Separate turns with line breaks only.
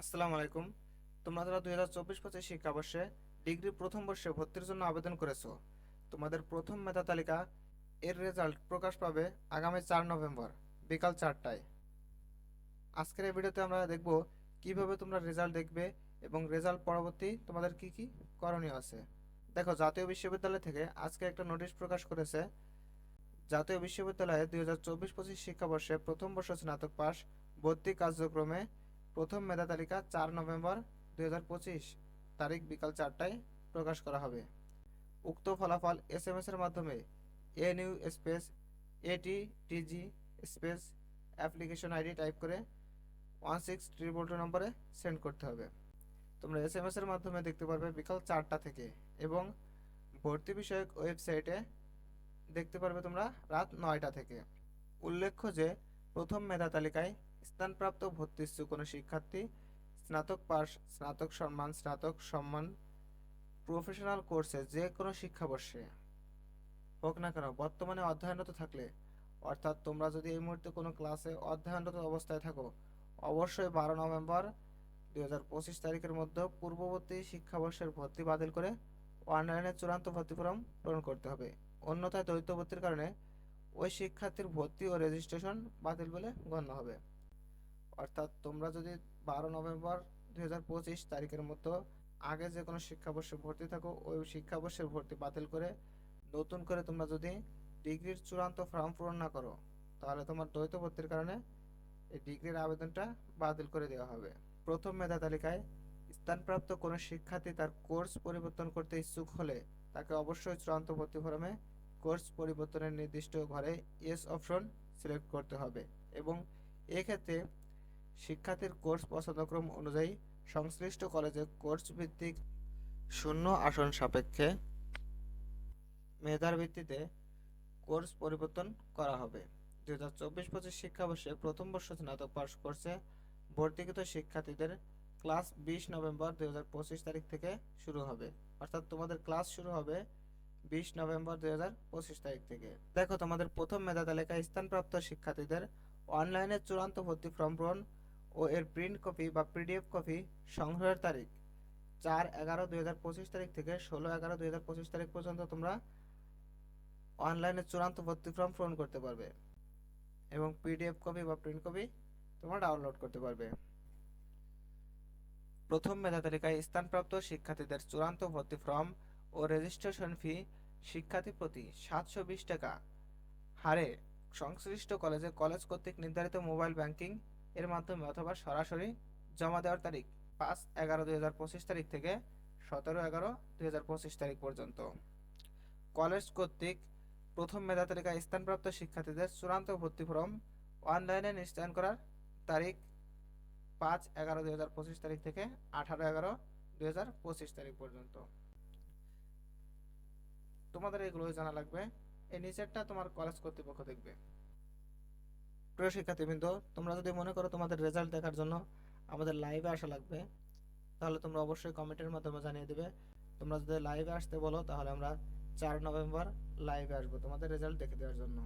আসসালামু আলাইকুম। তোমরা যারা দুই হাজার চব্বিশ পঁচিশ শিক্ষাবর্ষে ডিগ্রি প্রথম বর্ষে ভর্তির জন্য আবেদন করেছ, তোমাদের প্রথম মেধা তালিকা এর রেজাল্ট প্রকাশ পাবে আগামী চার নভেম্বর, বিকাল চারটায়। আজকের এই ভিডিওতে আমরা দেখব কীভাবে তোমরা রেজাল্ট দেখবে এবং রেজাল্ট পরবর্তী তোমাদের কি কি করণীয় আছে। দেখো, জাতীয় বিশ্ববিদ্যালয় থেকে আজকে একটা নোটিশ প্রকাশ করেছে, জাতীয় বিশ্ববিদ্যালয়ে দুই হাজার চব্বিশ পঁচিশ শিক্ষাবর্ষে প্রথম বর্ষ স্নাতক পাস ভর্তি কার্যক্রমে প্রথম মেধা তালিকা চার নভেম্বর দু হাজার পঁচিশ, তারিখ বিকাল চারটায় প্রকাশ করা হবে। উক্ত ফলাফল এস এম এস এর মাধ্যমে N U space AT TG space application ID type করে ওয়ান সিক্স ট্রিপল টু নম্বরে সেন্ড করতে হবে। তোমরা এস এম এস এর মাধ্যমে দেখতে পারবে বিকাল চারটা থেকে এবং ভর্তি বিষয়ক ওয়েবসাইটে দেখতে পারবে তোমরা রাত নয়টা থেকে। উল্লেখ্য যে প্রথম মেধা তালিকায় স্থানপ্রাপ্ত ভর্তি ইচ্ছুক কোনো শিক্ষার্থী, স্নাতক পাস, স্নাতক সম্মান স্নাতক সম্মান প্রফেশনাল কোর্সে যে কোনো শিক্ষাবর্ষে। হোক না কেন, বর্তমানে অধ্যয়নরত থাকলে, অর্থাৎ তোমরা যদি এই মুহূর্তে কোনো ক্লাসে অধ্যয়নরত অবস্থায় থাকো, অবশ্যই বারো নভেম্বর দুই হাজার পঁচিশ তারিখের মধ্যে পূর্ববর্তী শিক্ষাবর্ষের ভর্তি বাতিল করে অনলাইনে চূড়ান্ত ভর্তি ফর্ম পূরণ করতে হবে। অন্যথায় দ্বৈত ভর্তির কারণে ওই শিক্ষার্থীর ভর্তি ও রেজিস্ট্রেশন বাতিল বলে গণ্য হবে। অর্থাৎ তোমরা যদি বারো নভেম্বর দুই হাজার পঁচিশ তারিখের মতো আগে যে কোনো শিক্ষাবর্ষে ভর্তি থাকো, ওই শিক্ষাবর্ষের ভর্তি বাতিল করে নতুন করে তোমরা যদি ডিগ্রির চূড়ান্ত ফর্ম পূরণ না করো, তাহলে তোমার দ্বৈত ভর্তির কারণে এই ডিগ্রির আবেদনটা বাতিল করে দেওয়া হবে। প্রথম মেধা তালিকায় স্থানপ্রাপ্ত কোনো শিক্ষার্থী তার কোর্স পরিবর্তন করতে ইচ্ছুক হলে তাকে অবশ্যই চূড়ান্ত ভর্তি ফর্মে কোর্স পরিবর্তনের নির্দিষ্ট ঘরে ইয়েস অপশন সিলেক্ট করতে হবে এবং এক্ষেত্রে শিক্ষার্থীর কোর্স পছন্দক্রম অনুযায়ী সংশ্লিষ্ট কলেজে কোর্স ভিত্তিক শূন্য আসন সাপেক্ষে মেধার ভিত্তিতে কোর্স পরিবর্তন করা হবে। দুই হাজার চব্বিশ পঁচিশ শিক্ষাবর্ষে প্রথম বর্ষ স্নাতক পাশ কোর্সে ভর্তিকৃত শিক্ষার্থীদের ক্লাস বিশ নভেম্বর দুই হাজার পঁচিশ তারিখ থেকে শুরু হবে। অর্থাৎ তোমাদের ক্লাস শুরু হবে বিশ নভেম্বর দুই হাজার পঁচিশ তারিখ থেকে। দেখো, তোমাদের প্রথম মেধা তালিকায় স্থানপ্রাপ্ত শিক্ষার্থীদের অনলাইনে চূড়ান্ত ভর্তি ফর্ম পূরণ ও এর প্রিন্ট কপি বা পিডিএফ কপি সংগ্রহের তারিখ চার এগারো দুই হাজার পঁচিশ তারিখ থেকে ষোলো এগারো দুই হাজার পঁচিশ তারিখ পর্যন্ত তোমরা অনলাইনে চূড়ান্ত ভর্তি ফর্ম পূরণ করতে পারবে এবং পিডিএফ কপি বা প্রিন্ট কপি তোমরা ডাউনলোড করতে পারবে। প্রথম মেধা তালিকায় স্থানপ্রাপ্ত শিক্ষার্থীদের চূড়ান্ত ভর্তি ফর্ম ও রেজিস্ট্রেশন ফি শিক্ষার্থী প্রতি সাতশো বিশ টাকা। হারে সংশ্লিষ্ট কলেজে কলেজ কর্তৃক নির্ধারিত মোবাইল ব্যাংকিং এর মাধ্যমে অথবা সরাসরি জমা দেওয়ার তারিখ পাঁচ এগারো দুই হাজার পঁচিশ তারিখ থেকে সতেরো এগারো দুই হাজার পঁচিশ তারিখ পর্যন্ত। কলেজ কর্তৃক প্রথম মেধা তালিকায় স্থানপ্রাপ্ত শিক্ষার্থীদের চূড়ান্ত ভর্তি ফর্ম অনলাইনে নিশ্চয়ন করার তারিখ পাঁচ এগারো দুই হাজার পঁচিশ তারিখ থেকে আঠারো এগারো দুই হাজার পঁচিশ তারিখ পর্যন্ত। তোমাদের এগুলোই জানা লাগবে। এই নিচেরটা তোমার কলেজ কর্তৃপক্ষ দেখবে। প্রিয় শিক্ষার্থীবৃন্দ, তোমরা যদি মনে করো তোমাদের রেজাল্ট দেখার জন্য আমাদের লাইভে আসা লাগবে, তাহলে তোমরা অবশ্যই কমেন্টের মাধ্যমে জানিয়ে দেবে। তোমরা যদি লাইভে আসতে বলো, তাহলে আমরা চার নভেম্বর লাইভে আসব তোমাদের রেজাল্ট দেখে দেওয়ার জন্য।